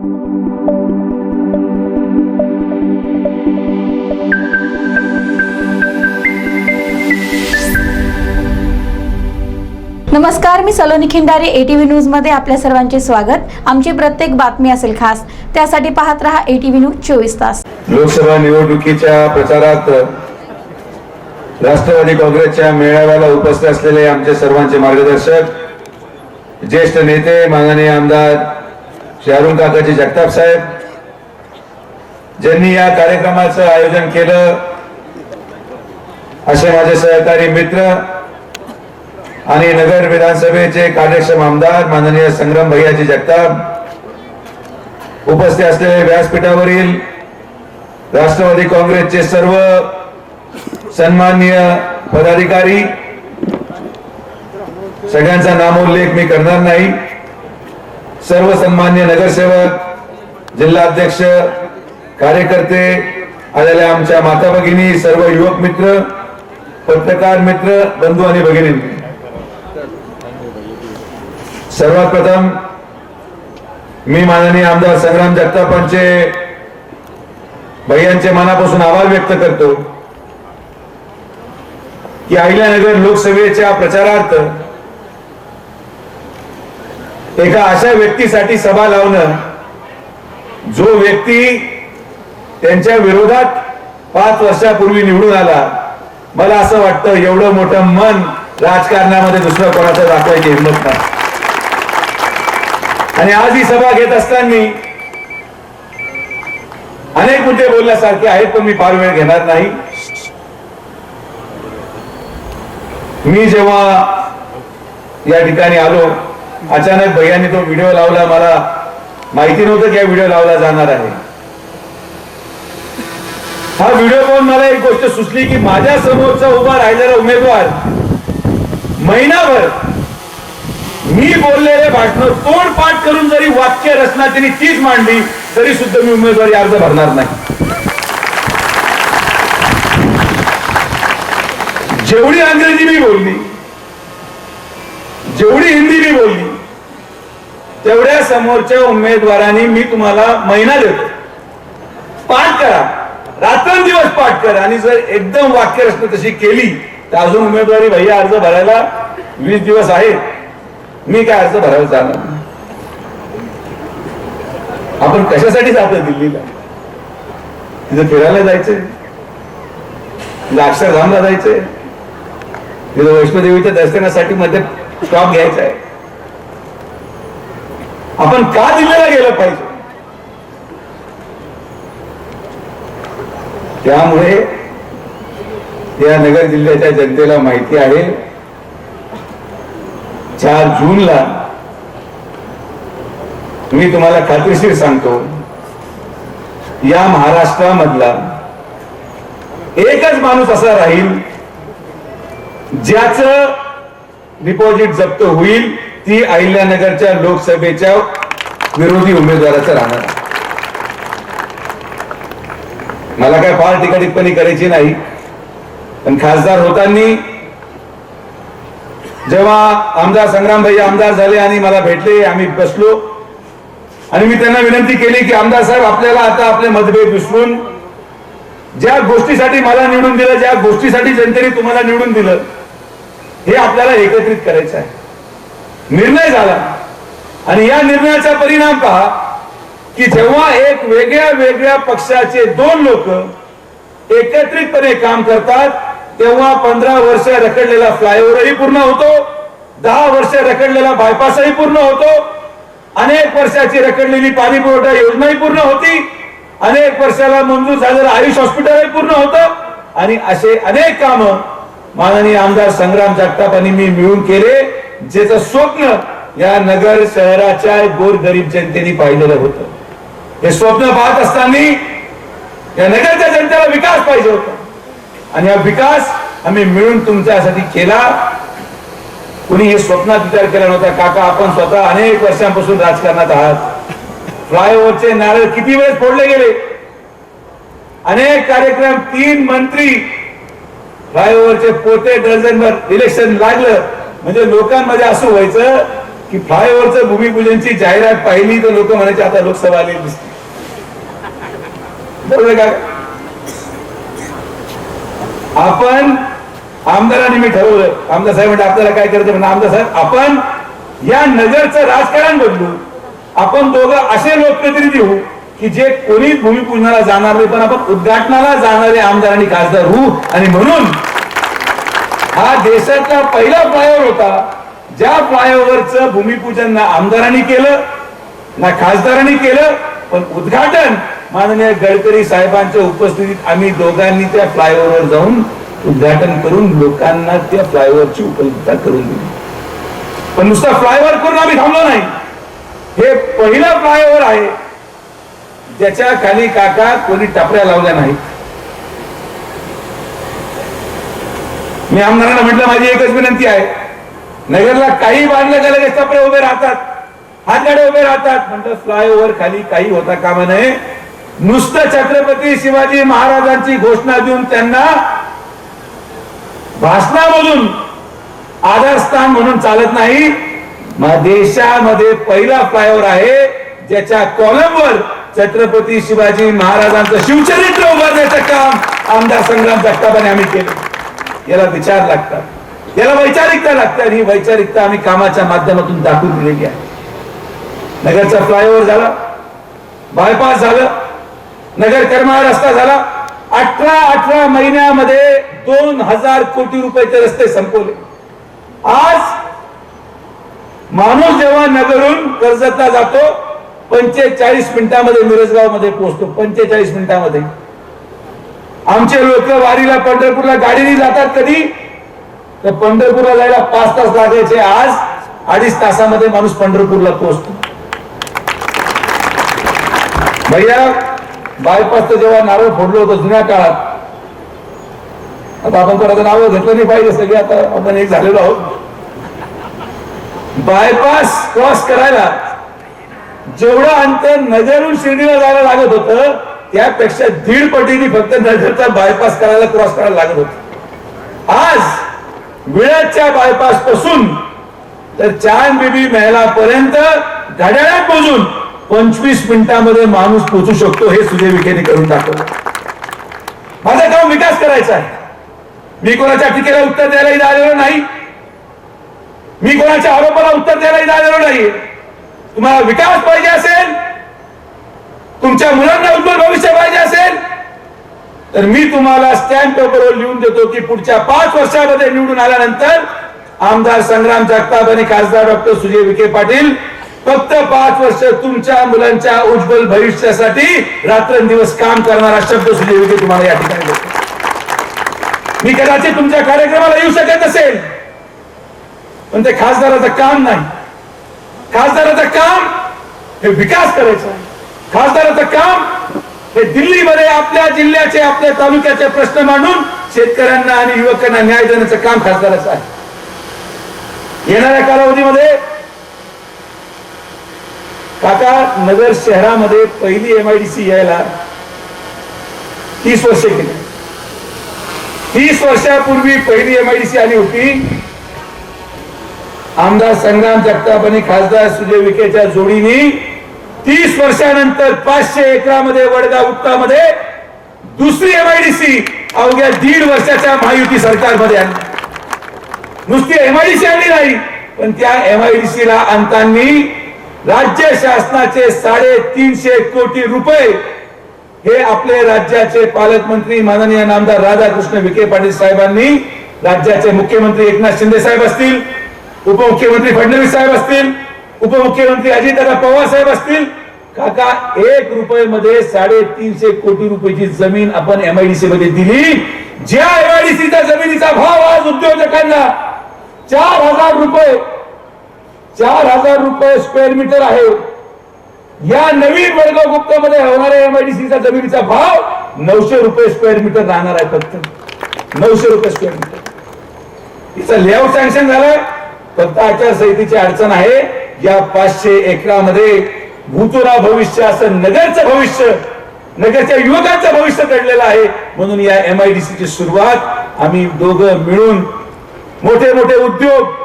नमस्कार मी सलोनी खिंडारे एटीव्ही न्यूजमध्ये आपल्या सर्वांचे स्वागत. आमची प्रत्येक बातमी असेल खास त्यासाठी पाहत रहा एटीव्ही न्यूज चोवीस तास. लोकसभा निवडणुकीच्या प्रचारात राष्ट्रवादी काँग्रेसच्या मेळाव्याला उपस्थित असलेले आमचे सर्वांचे मार्गदर्शक ज्येष्ठ नेते माननीय आमदार श्री अरुण काकाजी जगताप साहेब ज्यांनी या कार्यक्रमाचं आयोजन केलं असे माझे सहकारी मित्र आणि नगर विधानसभेचे कार्यक्षम आमदार माननीय संग्राम भैयाजी जगताप उपस्थित असलेले व्यासपीठावरील राष्ट्रवादी काँग्रेसचे सर्व सन्माननीय पदाधिकारी सगळ्यांचा नामोल्लेख मी करणार नाही. सर्व सन्मान्य नगरसेवक जिल्हाध्यक्ष कार्यकर्ते आलेल्या आमच्या माता भगिनी सर्व युवक मित्र पत्रकार मित्र बंधू आणि भगिनी. सर्वात प्रथम मी माननीय आमदार संग्राम जगतापांचे भैयांचे मनापासून आभार व्यक्त करतो की अहिल्यानगर लोकसभेच्या प्रचारार्थ एका अशा व्यक्तीसाठी सभा लावणं जो व्यक्ती त्यांच्या विरोधात पाच वर्षापूर्वी निवडून आला मला असं वाटतं एवढं मोठं मन राजकारणामध्ये दुसरं कोणाचं दाखवायची हिंमत नाही. आणि आज ही सभा घेत असताना अनेक मुद्दे बोलण्यासारखे आहेत पण मी फार वेळ घेणार नाही. मी जेव्हा या ठिकाणी आलो अचानक भैयाने तो व्हिडिओ लावला मला माहिती नव्हतं की हा व्हिडिओ लावला जाणार आहे. हा व्हिडिओ पाहून मला एक गोष्ट सुचली की माझ्या समोरचा उभा राहिलेला उमेदवार महिनाभर मी बोललेले भाषण तोडपाठ करून जरी वाक्य रचना त्यांनी तीच मांडली तरी सुद्धा मी उमेदवारी अर्ज भरणार नाही. जेवढी अंग्रेजी मी बोलली जेवढी हिंदी तेवढ्या समोरच्या उमेदवारांनी मी तुम्हाला महिना देतो. पाठ करा. रात्रंदिवस पाठ करा. आणि जर एकदम वाक्य रचना तशी केली तर अजून उमेदवारी भैया अर्ज भरायला वीस दिवस आहेत. मी काय अर्ज भरायला जाणार आपण कशासाठी जातो दिल्लीला? तिथं फिरायला जायचंय. तिथं अक्षरधामला जायचंय. तिथं वैष्णोदेवीच्या दर्शनासाठी मध्ये स्टॉप घ्यायचा आहे. आपण का दिलेला गेलं पाहिजे? त्यामुळे या नगर जिल्ह्याच्या जनतेला माहिती आहे चार जूनला मी तुम्हाला खात्रीशीर सांगतो या महाराष्ट्रामधला एकच माणूस असा राहील ज्याचं डिपॉझिट जप्त होईल ती अहिल्यानगरच्या लोकसभेच्या विरोधी उमेदवाराचं राहणार. मला काय फार टिकाटिकपणी करायची नाही. पण खासदार होताना जेव्हा आमदार संग्राम भाई आमदार झाले आणि मला भेटले आम्ही बसलो. आणि मी त्यांना विनंती केली की आमदार साहेब आपल्याला आता आपले मतभेद विसरून ज्या गोष्टीसाठी मला निवडून दिलं ज्या गोष्टीसाठी जनतेने तुम्हाला निवडून दिलं हे आपल्याला एकत्रित करायचं आहे. निर्णय झाला. आणि या निर्णयाचा परिणाम पहा की जेव्हा एक वेगळ्या वेगळ्या पक्षाचे दोन लोक एकत्रितपणे काम करतात तेव्हा पंधरा वर्ष रखडलेला फ्लायओव्हरही पूर्ण होतो दहा वर्ष रखडलेला बायपासही पूर्ण होतो अनेक वर्षाची रखडलेली पाणी पुरवठा योजनाही पूर्ण होती अनेक वर्षाला मंजूर झालेलं आयुष हॉस्पिटलही पूर्ण होतं आणि असे अनेक काम माननीय आमदार संग्राम जगताप आणि मी मिळून केले. ज्याचं स्वप्न या नगर शहराच्या गोरगरीब जनतेने पाहिलेलं होतं. हे स्वप्न पाहत असताना या नगरच्या जनतेला विकास पाहिजे होता. आणि हा विकास आम्ही मिळून तुमच्यासाठी केला. कुणी हे स्वप्नात विचार केला नव्हता काका आपण स्वतः अनेक वर्षांपासून राजकारणात आहात. फ्लायओव्हरचे नारळ किती वेळेस फोडले गेले? अनेक कार्यक्रम तीन मंत्री फ्लायओव्हरचे पोते डझनभर इलेक्शन लागलं. म्हणजे लोकांमध्ये असं व्हायचं की फ्लायओव्हरचं भूमिपूजनची जाहिरात पाहिली तर लोक म्हणायचे आता लोकसभा आली दिसते. बरोबर का? आपण आमदारांनी मी ठरवलं. आमदार साहेब म्हणजे आपल्याला काय करायचं? म्हणजे आमदार साहेब आपण या नगरचं राजकारण बदलू. आपण दोघं असे लोकप्रतिनिधी होऊ की जे कोणीच भूमिपूजनाला जाणार नाही पण आपण उद्घाटनाला जाणारे आमदार आणि खासदार होऊ आणि म्हणून हा देशातला पहिला फ्लायओव्हर होता. ज्या फ्लायओव्हरचं भूमिपूजन ना आमदारांनी केलं ना खासदारांनी केलं पण उद्घाटन माननीय गडकरी साहेबांच्या उपस्थितीत आम्ही दोघांनी त्या फ्लायओव्हरवर जाऊन उद्घाटन करून लोकांना त्या फ्लायओव्हरची उपलब्धता करून दिली. पण नुसता फ्लायओव्हर करून आम्ही थांबलो नाही. हे पहिला फ्लायओव्हर आहे ज्याच्या खाली काका कोणी टापऱ्या लावल्या नाहीत. मी आमदारांना म्हटलं माझी एकच विनंती आहे. नगरला काही बांधलं गेलं की उभे राहतात. हातगाडे उभे राहतात. म्हटलं फ्लायओव्हर खाली काही होता कामा नये. नुसतं छत्रपती शिवाजी महाराजांची घोषणा देऊन त्यांना भाषणामधून आधारस्थान म्हणून चालत नाही. देशामध्ये पहिला फ्लायओव्हर आहे ज्याच्या कॉलमवर छत्रपती शिवाजी महाराजांचं शिवचरित्र उभारण्याचं काम आमदार संग्राम जगतापाने आम्ही केलं. याला विचार लागतात. याला वैचारिकता लागते आणि ही वैचारिकता आम्ही कामाच्या माध्यमातून दाखवून दिलेली आहे. नगरचा फ्लायओव्हर झाला बायपास झालं नगर करमाळ रस्ता झाला. अठरा अठरा महिन्यामध्ये दोन हजार कोटी रुपयाचे रस्ते संपवले. आज माणूस जेव्हा नगरून कर्जतला जातो पंचेचाळीस मिनिटांमध्ये मिरजगावमध्ये पोहोचतो पंचेचाळीस मिनिटामध्ये. आमचे लोक वारीला पंढरपूरला गाडीने जातात कधी? तर पंढरपूरला जायला पाच तास लागायचे आज अडीच तासामध्ये माणूस पंढरपूरला पोहोचतो. भैया बायपासचं जेव्हा नारळ फोडलं होतं जुन्या काळात आता आपण कोणाचं नाव घेतलं नाही पाहिजे सगळे आता आपण एक झालेलो आहोत. बायपास क्रॉस करायला जेवढं अंतर नजरून शिर्डीला जायला लागत होतं त्यापेक्षा दीड पटीने फक्त नगरचा बायपास करायला क्रॉस करायला लागत होत. आज विळ्याच्या बायपासपासून तर चांद बिबी महिलापर्यंत घड्याळ्यात पोहोचून पंचवीस मिनिटामध्ये माणूस पोहोचू शकतो हे सुजय विखेने करून दाखवलं. माझं काम विकास करायचा आहे. मी कोणाच्या टीकेला उत्तर द्यायला आलेलो नाही. मी कोणाच्या आरोपाला उत्तर द्यायला आलेलो नाही. तुम्हाला विकास पाहिजे असेल तुमच्या मुलांना उज्ज्वल भविष्य पाहिजे असेल तर मी तुम्हाला स्टॅम्प पेपरवर लिहून देतो की पुढच्या पाच वर्षामध्ये निवडून आल्यानंतर आमदार संग्राम जगताप आणि खासदार डॉक्टर सुजय विखे पाटील फक्त पाच वर्ष तुमच्या मुलांच्या उज्ज्वल भविष्यासाठी रात्रंदिवस काम करणारा शब्द सुजय विखे तुम्हाला या ठिकाणी देतो मी कदाचित तुमच्या कार्यक्रमाला येऊ शकत असेल पण ते खासदाराचं काम नाही. खासदाराचं काम हे विकास करायचं आहे. खासदाराचं काम हे दिल्लीमध्ये आपल्या जिल्ह्याचे आपल्या तालुक्याचे प्रश्न मांडून शेतकऱ्यांना आणि युवकांना न्याय देण्याचं काम खासदाराचं आहे. येणाऱ्या कालावधीमध्ये काका नगर शहरामध्ये पहिली एमआयडीसी यायला तीस वर्षे गेली. तीस वर्षापूर्वी पहिली एमआयडीसी आली होती. आमदार संग्राम जगताप आणि खासदार सुजय विखेच्या जोडीने तीस वर्षानंतर पाचशे एकरामध्ये वडगाव उत्तामध्ये दुसरी एमआयडीसी अवघ्या दीड वर्षाच्या महायुती सरकारमध्ये आणली. नुसती एमआयडीसी आणली नाही पण त्या एमआयडीसी ला आणतानी राज्य शासनाचे साडेतीनशे कोटी रुपये हे आपले राज्याचे पालकमंत्री माननीय नामदार राधाकृष्ण विखे पाटील साहेबांनी राज्याचे मुख्यमंत्री एकनाथ शिंदे साहेब असतील उपमुख्यमंत्री फडणवीस साहेब असतील उपमुख्यमंत्री अजितदादा पवार साहेब असतील. काका एक रुपये मध्ये साडेतीनशे कोटी रुपयाची जमीन आपण एमआयडीसी मध्ये दिली. ज्या एमआयडीसीचा जमिनीचा भाव आज उद्योजकांना चार हजार रुपये चार हजार रुपये स्क्वेअर मीटर आहे. या नवीन वर्ग गुप्तामध्ये होणाऱ्या एमआयडीसीचा जमिनीचा भाव नऊशे रुपये स्क्वेअर मीटर राहणार आहे फक्त. नऊशे रुपये स्क्वेअर मीटर तिचं लेआउट सँक्शन झालाय फक्त आचारसंहितेची अडचण आहे. या पाचशे एकरामध्ये भूतुरा भविष्य असं नगरचं भविष्य नगरच्या युवकांचं भविष्य घडलेलं आहे. म्हणून या एम एमआयडीसी ची सुरुवात आम्ही दोघं मिळून मोठे मोठे उद्योग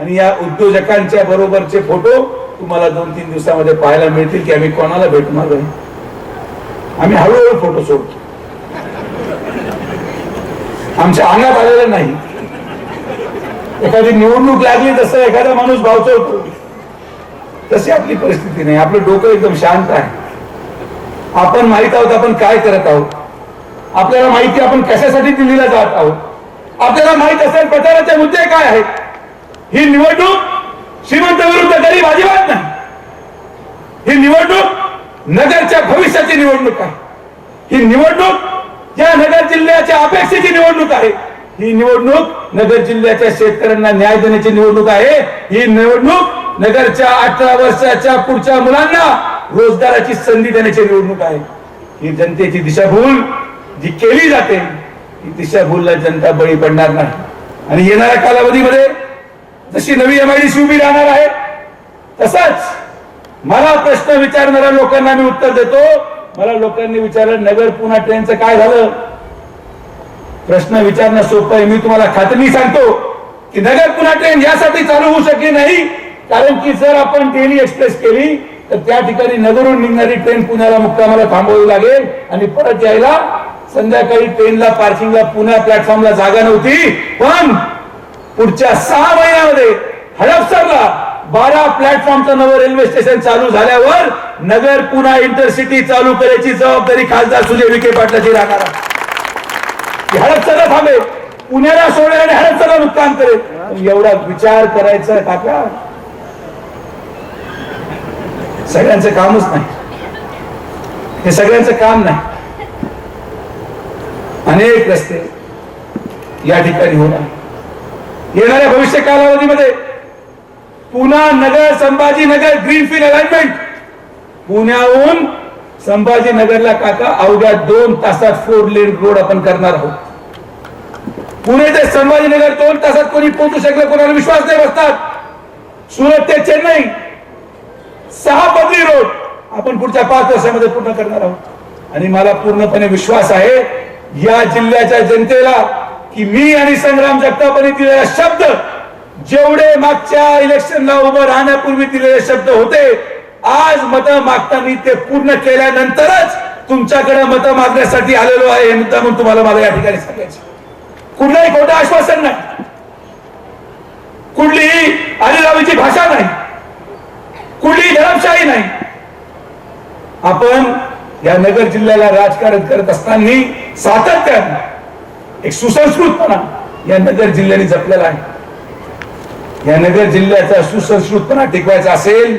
आणि या उद्योजकांच्या बरोबरचे फोटो तुम्हाला दोन तीन दिवसामध्ये पाहायला मिळतील की आम्ही कोणाला भेटणार आहे आम्ही हळूहळू फोटो सोडतो. आमच्या अंगात आलेलं नाही. एखादी निवडणूक लागली तसं एखादा माणूस भावचवतो तशी आपली परिस्थिती नाही. आपलं डोकं एकदम शांत आहे. आपण माहीत आहोत आपण काय करत आहोत. आपल्याला माहिती आपण कशासाठी दिल्लीला जात आहोत. आपल्याला माहीत असेल प्रचाराचे मुद्दे काय आहेत. ही निवडणूक श्रीमंत विरुद्ध गरीब अजिबात नाही. ही निवडणूक नगरच्या भविष्याची निवडणूक आहे. ही निवडणूक या नगर जिल्ह्याच्या अपेक्षेची निवडणूक आहे. ही निवडणूक नगर जिल्ह्याच्या शेतकऱ्यांना न्याय देण्याची निवडणूक आहे. ही निवडणूक नगरच्या अठरा वर्षाच्या पुढच्या मुलांना रोजगाराची संधी देण्याची निवडणूक आहे. ही जनतेची दिशाभूल जी केली जाते ही दिशाभूलला जनता बळी पडणार नाही. आणि येणाऱ्या कालावधीमध्ये जशी नवी एमआयडीसी उभी राहणार आहे तसंच मला प्रश्न विचारणाऱ्या लोकांना मी उत्तर देतो. मला लोकांनी विचारलं नगर पुन्हा ट्रेनचं काय झालं? प्रश्न विचारणं सोपं आहे. मी तुम्हाला खात्री सांगतो की नगर पुन्हा ट्रेन यासाठी चालू होऊ शकली नाही. कारण की जर आपण डेली एक्सप्रेस केली तर त्या ठिकाणी नगरून निघणारी ट्रेन पुण्याला मुक्कामाला थांबवावी लागेल. आणि परत यायला संध्याकाळी ट्रेनला पार्किंगला पुण्या प्लॅटफॉर्मला जागा नव्हती. पण पुढच्या सहा महिन्यामध्ये हडपसरला बारा प्लॅटफॉर्मचं नवं रेल्वे स्टेशन चालू झाल्यावर नगर पुन्हा इंटरसिटी चालू करायची जबाबदारी खासदार सुजय विखे पाटलाची राहणार आहे की थांबे पुण्याला सोडेल आणि हडपसरला नुकसान करेल. एवढा विचार करायचा काका. सगळ्यांचं कामच नाही. हे सगळ्यांचं काम नाही. अनेक रस्ते या ठिकाणी होणार येणाऱ्या भविष्य कालावधीमध्ये पुन्हा नगर संभाजीनगर ग्रीनफील्ड अलाइनमेंट पुण्याहून संभाजीनगरला काका अवघ्या दोन तासात फोर लेन रोड आपण करणार आहोत. पुणे ते संभाजीनगर दोन तासात कोणी पोहोचू शकलं कोणाला विश्वास नाही बसतात सुरत ते चेन्नई. सहा बदली रोड आपण पुढच्या पाच वर्षामध्ये पूर्ण करणार आहोत. आणि मला पूर्णपणे विश्वास आहे या जिल्ह्याच्या जनतेला की मी आणि संग्राम जगतापाने दिलेला शब्द जेवढे मागच्या इलेक्शनला उभं राहण्यापूर्वी दिलेले शब्द होते आज मत मागताना ते पूर्ण केल्यानंतरच तुमच्याकडे मत मागण्यासाठी आलेलो आहे हे मुद्दा म्हणून तुम्हाला मला या ठिकाणी सांगायचं कुठलंही खोटं आश्वासन नाही. कुठलीही आदिलावीची भाषा नाही. कुठलीही धर्मशाही नाही. आपण या नगर जिल्ह्याला राजकारण करत असताना सातत्यानं एक सुसंस्कृतपणा या नगर जिल्ह्याने जपलेला आहे. या नगर जिल्ह्याचा सुसंस्कृतपणा टिकवायचा असेल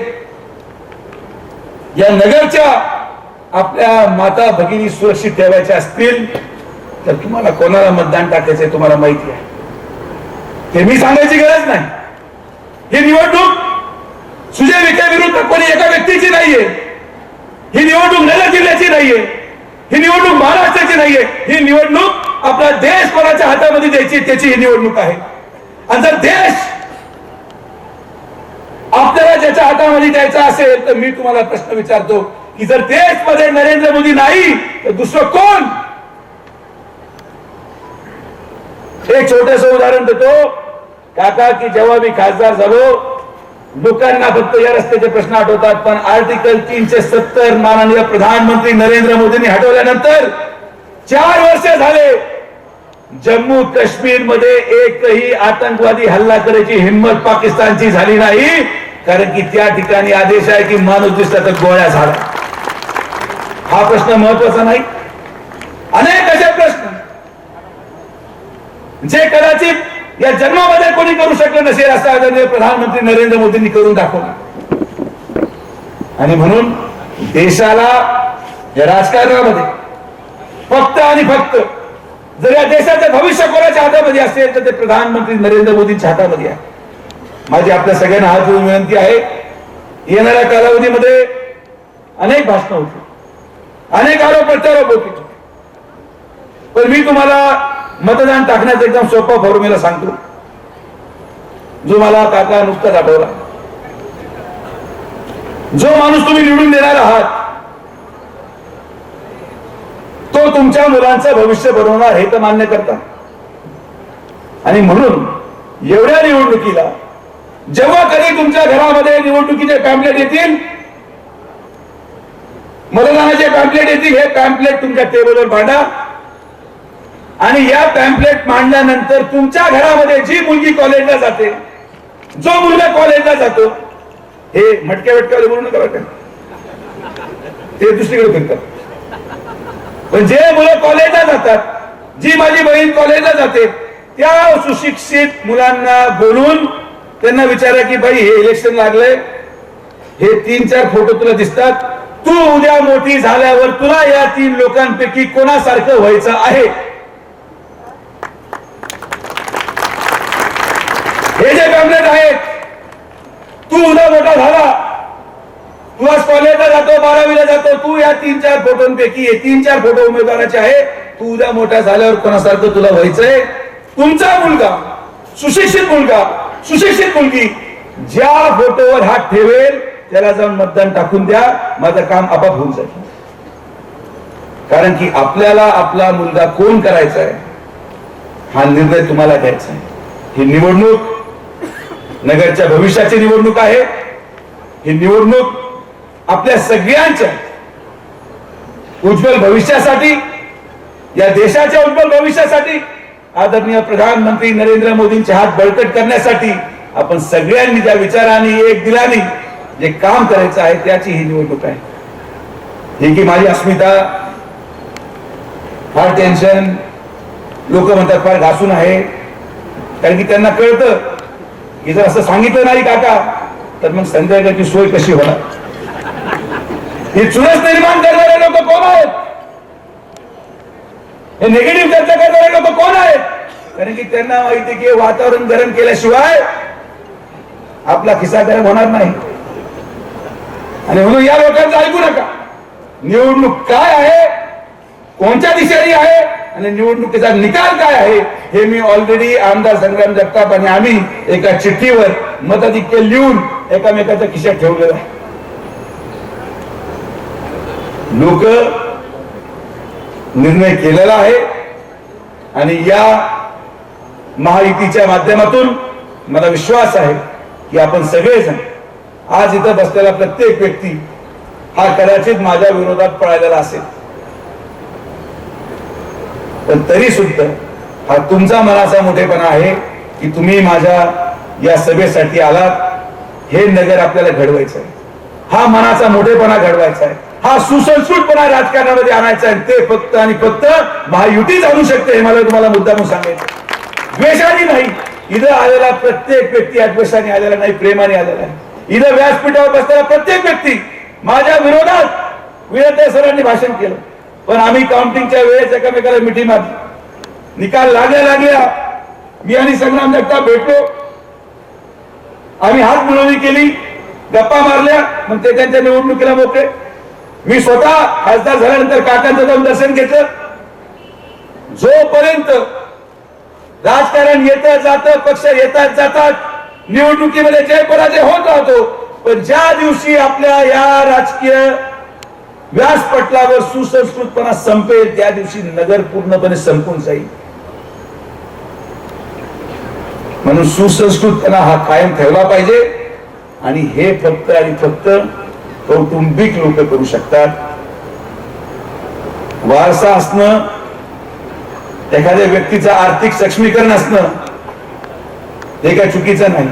या नगरच्या आपल्या माता भगिनी सुरक्षित ठेवायच्या असतील तर तुम्हाला कोणाला मतदान टाकायचंय तुम्हाला माहिती आहे. ते मी सांगायची गरज नाही. ही निवडणूक सुजय विखे विरुद्ध कोणी एका व्यक्तीची नाहीये. ही निवडणूक नगर जिल्ह्याची नाहीये. ही निवडणूक महाराष्ट्राची नाहीये. ही निवडणूक आपला देश कोणाच्या हातामध्ये द्यायची त्याची ही निवडणूक आहे. आणि जर देश आपल्याला ज्याच्या हातामध्ये द्यायचा असेल तर मी तुम्हाला प्रश्न विचारतो की जर देशमध्ये नरेंद्र मोदी नाही तर दुसरं कोण? एक छोटस उदाहरण देतो. काका की जेव्हा मी खासदार झालो लोकांना फक्त या रस्त्याचे प्रश्न आठवतात पण आर्टिकल तीनशे सत्तर माननीय प्रधानमंत्री नरेंद्र मोदींनी हटवल्यानंतर चार वर्ष झाले जम्मू काश्मीरमध्ये एकही आतंकवादी हल्ला करायची हिंमत पाकिस्तानची झाली नाही. कारण की त्या ठिकाणी आदेश आहे की माणूस दिसला तर गोळ्या झाला. हा प्रश्न महत्त्वाचा नाही. अनेक असे प्रश्न. जे कदाचित या जन्मामध्ये कोणी करू शकलं नसेल असं आदरणीय प्रधानमंत्री नरेंद्र मोदींनी करून दाखवलं. आणि म्हणून देशाला या राजकारणामध्ये फक्त आणि फक्त जर या देशाचं भविष्य कोणाच्या हातामध्ये असेल तर ते प्रधानमंत्री नरेंद्र मोदींच्या हातामध्ये आहे. माझी आपल्या सगळ्यांना हात जोडून विनंती आहे. येणाऱ्या कालावधीमध्ये अनेक भाषणं होती अनेक आरोप प्रत्यारोप होते पण मी तुम्हाला मतदान टाकण्याचा एकदम सोपा फॉर्म्युला सांगतो. जो मला काका नुकताच आठवला जो माणूस तुम्ही निवडून देणार आहात तो तुमच्या मुलांचं भविष्य बनवणार हे तर मान्य करता. आणि म्हणून एवढ्या निवडणुकीला जेव्हा कधी तुमच्या घरामध्ये निवडणुकीचे पॅम्पलेट येतील? मतदानाचे पॅम्पलेट येतील? हे पॅम्पलेट तुमच्या टेबलवर मांडा. आणि या पॅम्पलेट मांडल्यानंतर तुमच्या घरामध्ये जी मुलगी कॉलेजला जाते जो मुलगा कॉलेजला जातो हे मटक्या वटक्यावर बोलू नका बरं ते दुसरीकडे फिरतात पण जे मुलं कॉलेजला जातात जी माझी बहीण कॉलेजला जाते त्या सुशिक्षित मुलांना बोलून त्यांना विचारा की बाई हे इलेक्शन लागलंय. हे तीन चार फोटो तुला दिसतात. तू उद्या मोठी झाल्यावर तुला या तीन लोकांपैकी कोणासारखं व्हायचं आहे? हे जे पॅम्पलेट आहेत तू उद्या मोठा झाला. तू आज कॉलेजला जातो बारावीला जातो तू या तीन चार फोटोंपैकी हे तीन चार फोटो उमेदवाराचे आहे. तू उद्या मोठा झाल्यावर कोणासारखं तुला व्हायचंय? तुमचा मुलगा सुशिक्षित मुलगा सुशिक्षित मुलगी. ज्या फोटोवर हात ठेवेल त्याला जाऊन मतदान टाकून द्या माझं काम आपाप होऊन जाईल. कारण की आपल्याला आपला मुलगा कोण करायचा आहे हा निर्णय तुम्हाला घ्यायचा आहे ही निवडणूक नगरच्या भविष्याची निवडणूक आहे. ही निवडणूक आपल्या सगळ्यांच्या उज्ज्वल भविष्यासाठी या देशाच्या उज्ज्वल भविष्यासाठी आदरणीय प्रधानमंत्री नरेंद्र मोदींचे हात बळकट करण्यासाठी आपण सगळ्यांनी ज्या विचाराने एक दिलाने जे काम करायचं आहे त्याची ही निवडणूक आहे. हे की माझी अस्मिता फार टेन्शन लोक म्हणतात फार घासून आहे. कारण की त्यांना कळतं की जर असं सांगितलं नाही काका तर मग संध्याकाळची सोय कशी होणार? हे चुरस निर्माण करणारे लोक कोण आहेत? हे निगेटिव्ह चर्चा करणारे लोक कोण आहेत कारण की त्यांना माहिती की वातावरण गरम केल्याशिवाय आपला खिसा गरम होणार नाही. आणि म्हणून या लोकांचं ऐकू नका. निवडणूक काय आहे? कोणत्या दिशेने आहे? आणि निवडणुकीचा निकाल काय आहे? हे मी ऑलरेडी आमदार संग्राम जगताप आणि आम्ही एका चिठ्ठीवर मताधिक्य लिहून एकामेकाच्या खिशात ठेवलेलं आहे. लोक निर्णय केलेला आहे. आणि या महायुतीच्या माध्यमातून मला विश्वास आहे की आपण सगळेजण आज इथं बसलेला प्रत्येक व्यक्ती हा कदाचित माझ्या विरोधात पळालेला असेल. पण तरी सुद्धा हा तुमचा मनाचा मोठेपणा आहे की तुम्ही माझ्या या सभेसाठी आलात. हे नगर आपल्याला घडवायचं आहे. हा मनाचा मोठेपणा घडवायचा आहे. हा सुसंस्कृतपणा राजकारणामध्ये आणायचा आहे. ते फक्त आणि फक्त महायुतीच आणू शकते हे मला तुम्हाला मुद्दामून सांगायचं द्वेषाने नाही. इथं आलेला प्रत्येक व्यक्ती अद्वेषाने आलेला नाही प्रेमाने आलेला आहे इथं व्यासपीठावर बसलेला प्रत्येक व्यक्ती माझ्या विरोधात विनते सरांनी भाषण केलं. पण आम्ही काउंटिंगच्या वेळेस एकामेकाला मिठी मारली. निकाल लागल्या लागल्या मी आणि संग्राम जगता भेटलो. आम्ही हात मिळवणी केली. गप्पा मारल्या. मग ते त्यांच्या निवडणुकीला मोकळे. मी स्वतः खासदार झाल्यानंतर काकांचं जाऊन दर्शन घेतलं. जोपर्यंत राजकारण येत जात पक्ष येतात जातात निवडणुकीमध्ये जय पराजय होत राहतो. पण ज्या दिवशी आपल्या या राजकीय व्यासपटलावर सुसंस्कृतपणा संपेल त्या दिवशी नगर पूर्णपणे संपून जाईल. म्हणून सुसंस्कृतपणा हा कायम ठेवला पाहिजे. आणि हे फक्त आणि फक्त कौटुंबिक लोक करू शकतात. वारसा असणं एखाद्या व्यक्तीचं आर्थिक सक्षमीकरण असणं हे काय चुकीचं नाही.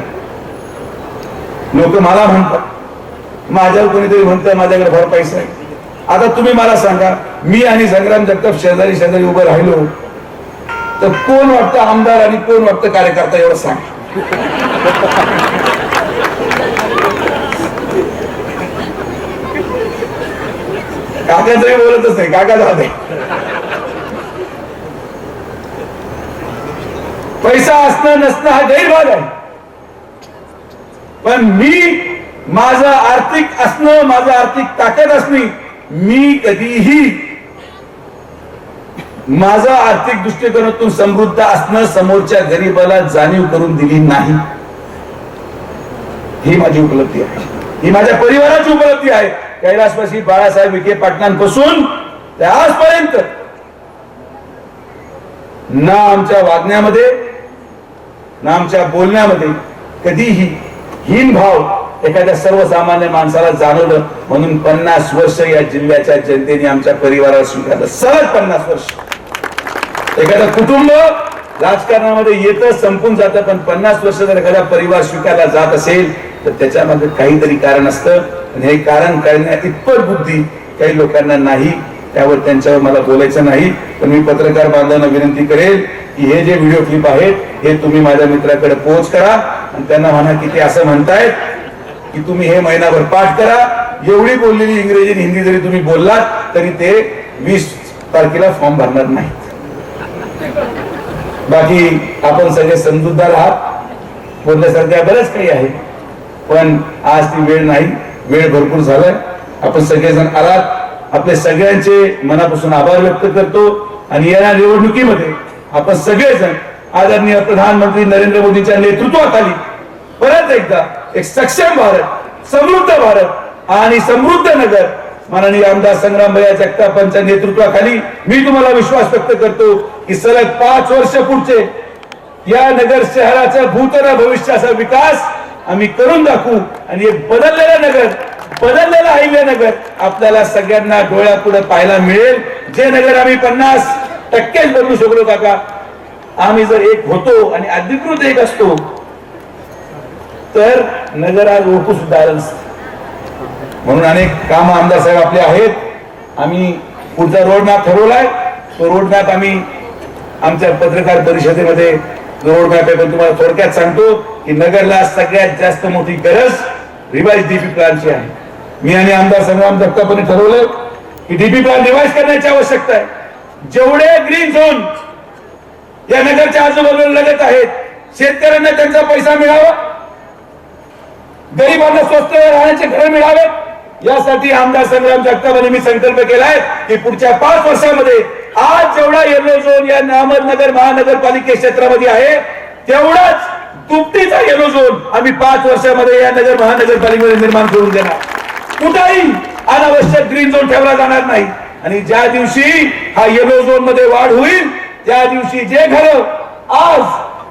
लोक मला म्हणतात माझ्यावर कोणीतरी म्हणतं माझ्याकडे भर पैसा आहे आता तुम्ही मला सांगा मी आणि संग्राम जगताप शेजारी शेजारी उभं राहिलो तर कोण वाटतं आमदार आणि कोण वाटतं कार्यकर्ता एवढं सांग? काकाचंही बोलतच नाही काका जाते पैसा असणं नसणं हा गैरभाग आहे. पण मी माझं आर्थिक असणं माझं आर्थिक ताकद असणे मी कधीही माझा आर्थिक दृष्टिकोनातून समृद्ध असणं समोरच्या गरीबाला जाणीव करून दिली नाही. ही माझी उपलब्धी आहे. ही माझ्या परिवाराची उपलब्धी आहे. कैलासवासी बाळासाहेब विखे पाटलांपासून ते आजपर्यंत. ना आमच्या वागण्यामध्ये ना आमच्या बोलण्यामध्ये कधीही हीन भाव एखाद्या सर्वसामान्य माणसाला जाणवलं म्हणून पन्नास वर्ष या जिल्ह्याच्या जनतेने आमच्या परिवाराला स्वीकारलं. सहज पन्नास वर्ष. एखादं कुटुंब राजकारणामध्ये येतं संपून जातं पण पन्नास वर्ष जर एखादा परिवार स्वीकारला जात असेल तर त्याच्यामध्ये काहीतरी कारण असतं. आणि हे कारण करण्या इतपत बुद्धी काही लोकांना नाही त्यावर त्यांच्यावर मला बोलायचं नाही पण मी पत्रकार बांधवांना विनंती करेल की हे जे व्हिडिओ क्लिप आहेत हे तुम्ही माझ्या मित्राकडे पोहोच करा आणि त्यांना म्हणा की ते असं म्हणतायत की तुम्ही हे महिनाभर पाठ करा. एवढी बोललेली इंग्रजी हिंदी जरी तुम्ही बोललात तरी ते वीस तारखेला फॉर्म भरणार नाही बाकी आपण सगळे समजूतदार आहात. बोलण्यासारख्या बरंच काही आहे. पण आज ती वेळ नाही. वेळ भरपूर झालाय. आपण सगळेजण आलात. आपले सगळ्यांचे मनापासून आभार व्यक्त करतो. आणि या निवडणुकीमध्ये आपण सगळेजण आदरणीय प्रधानमंत्री नरेंद्र मोदींच्या नेतृत्वाखाली परत एकदा एक सक्षम भारत समृद्ध भारत आणि समृद्ध नगर माननीय आमदार संग्राम भैया जगतापांच्या नेतृत्वाखाली मी तुम्हाला विश्वास व्यक्त करतो की सलग पाच वर्ष पुढचे या नगर शहराच्या भूतरा भविष्याचा विकास आम्ही करून दाखवू. आणि एक बदललेलं नगर बदललेलं हायवे नगर आपल्याला सगळ्यांना डोळ्या पुढे पाहायला मिळेल. जे नगर आम्ही पन्नास टक्केच बदलू शकलो काका. आम्ही जर एक होतो आणि अधिकृत एक असतो तर नगर आज ओळखू सुद्धा आलं नसतं. म्हणून अनेक काम आमदार साहेब आपले आहेत. आम्ही पुढचा रोड मॅप ठरवलाय. तो रोड मॅप आम्ही आमच्या पत्रकार परिषदेमध्ये रोड मॅप आहे पण तुम्हाला थोडक्यात सांगतो की नगरला सगळ्यात जास्त मोठी गरज रिवाईज डीपी प्लॅनची आहे. मी आणि आमदार संग्राम जगतापांनी ठरवलं की डीपी प्लॅन रिवाईज करण्याची आवश्यकता आहे. जेवढे ग्रीन झोन या नगरच्या आजूबाजूला लगत आहेत शेतकऱ्यांना त्यांचा पैसा मिळावा गरिबांना स्वस्त राहण्याचे घर मिळावे यासाठी आमदार संग्राम जगतापांनी मी संकल्प केलाय की पुढच्या पाच वर्षामध्ये आज जेवढा येलो झोन या अहमदनगर महानगरपालिके क्षेत्रामध्ये आहे तेवढाच दुपटीचा येलो झोन आम्ही पाच वर्षामध्ये या नगर महानगरपालिकेमध्ये निर्माण करून देणार. कुठेही अनावश्यक ग्रीन झोन ठेवला जाणार नाही. आणि ज्या दिवशी हा येलो झोनमध्ये वाढ होईल त्या दिवशी जे घर आज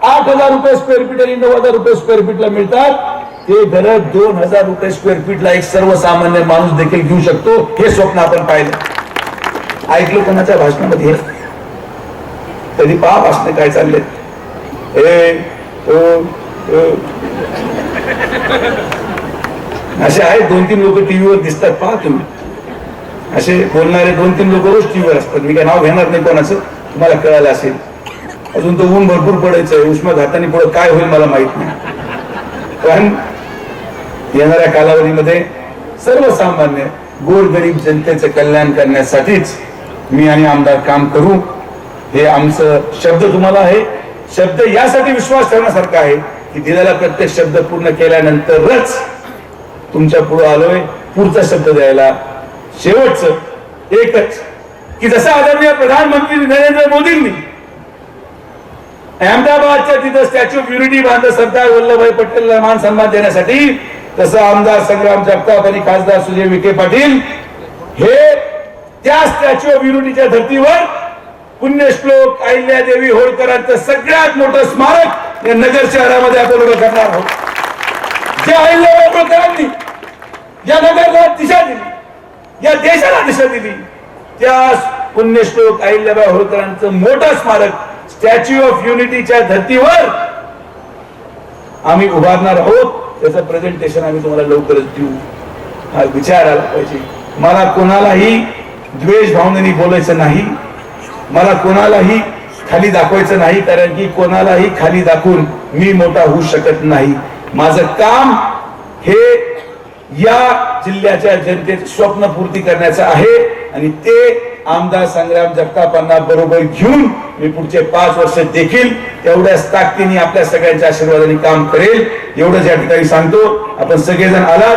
आठ हजार रुपये स्क्वेअर फीट आणि नऊ हजार रुपये स्क्वेअर फीटला मिळतात ते घर दोन हजार रुपये स्क्वेअर फीटला एक सर्वसामान्य माणूस देखील घेऊ शकतो हे स्वप्न आपण पाहिलं. ऐकलं कोणाच्या भाषणामध्ये तरी कधी पहा भाषण काय चालले? हे ओ, असे आहेत दोन तीन लोक टीव्हीवर दिसतात पहा तुम्ही. असे बोलणारे दोन तीन लोक रोज टीव्हीवर असतात. मी काय नाव घेणार नाही कोणाचं? तुम्हाला कळालं असेल. अजून तो ऊन भरपूर पडायचं आहे उष्माघाताने पुढे काय होईल मला माहीत नाही. पण येणाऱ्या कालावधीमध्ये सर्वसामान्य गोरगरीब जनतेचं कल्याण करण्यासाठीच मी आणि आमदार काम करू. हे आमचं शब्द तुम्हाला आहे. शब्द यासाठी विश्वास ठेवण्यासारखा आहे की दिलेला प्रत्येक शब्द पूर्ण केल्यानंतरच तुमच्यापुढे आलोय. पुढचा शब्द द्यायला शेवटच एकच की जसं आदरणीय प्रधानमंत्री नरेंद्र मोदींनी अहमदाबादच्या तिथं स्टॅच्यू ऑफ युनिटी बांधलं सरदार वल्लभभाई पटेलला मान सन्मान देण्यासाठी तसं आमदार संग्राम जगताप आणि खासदार सुजय विखे पाटील हे त्या स्टॅच्यू ऑफ युनिटीच्या धर्तीवर पुण्यश्लोक अहिल्यादेवी होळकरांचं सगळ्यात मोठं स्मारक या नगर शहरामध्ये आपण उभं करणार आहोत. जे अहिल्या होळकरांनी या नगरला दिशा दिली या देशाला दिशा दिली त्या पुण्यश्लोक अहिल्याबाई होळकरांचं मोठं स्मारक स्टॅच्यू ऑफ युनिटीच्या धर्तीवर आम्ही उभारणार आहोत. त्याचं प्रेझेंटेशन आम्ही तुम्हाला लवकरच देऊ. हा विचार आला पाहिजे. मला कोणालाही द्वेष भावनेने बोलायचं नाही. मला कोणालाही खाली दाखवायचं नाही कारण की कोणालाही खाली दाखवून मी मोठा होऊ शकत नाही. माझं काम हे या जिल्ह्याच्या जनतेत स्वप्न पूर्ती करण्याचं आहे आणि ते आमदार संग्राम जगतापांना बरोबर घेऊन मी पुढचे पाच वर्ष देखील तेवढ्याच ताकदीने आपल्या सगळ्यांच्या आशीर्वादाने काम करेल. एवढंच या ठिकाणी सांगतो. आपण सगळेजण आलात.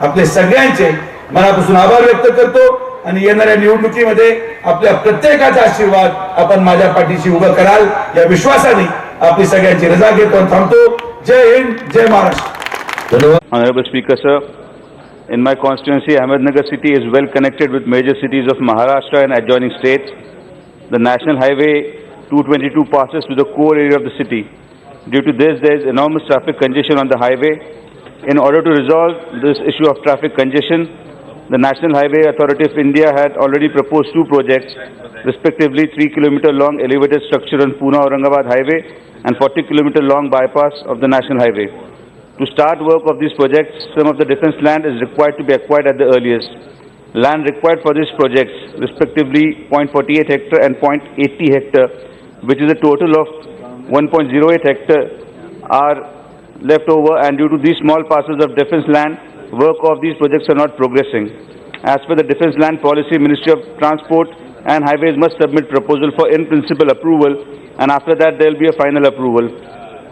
आपले सगळ्यांचे मनापासून आभार व्यक्त करतो. आणि येणाऱ्या निवडणुकीमध्ये आपल्या प्रत्येकाचा आशीर्वाद आपण माझ्या पाठीशी उभं कराल या विश्वासाने आपली सगळ्यांची रजा घेतो आणि थांबतो जय हिंद जय Maharashtra Honorable Speaker, sir, in my constituency, Ahmednagar city is well connected with major cities of Maharashtra and adjoining states. The National Highway 222 passes through the core area of the city. Due to this, there is enormous traffic congestion on the highway. in order to resolve this issue of traffic congestion, the National Highway Authority of India had already proposed two projects, respectively 3 kilometer long elevated structure on Pune Aurangabad Highway and 40 kilometer long bypass of the National Highway. To start work of these projects, some of the defense land is required to be acquired at the earliest. Land required for these projects, respectively 0.48 hectare and 0.80 hectare, which is a total of 1.08 hectare, are left over and due to these small parcels of defense land, work of these projects are not progressing. As per the defense land policy, Ministry of Transport and Highways must submit proposal for in-principle approval and after that there will be a final approval.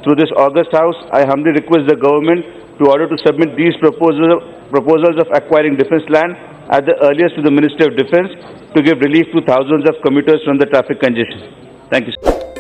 Through this August House, I humbly request the government to order to submit these proposals, proposals of acquiring defense land at the earliest to the Ministry of Defense to give relief to thousands of commuters from the traffic congestion. Thank you.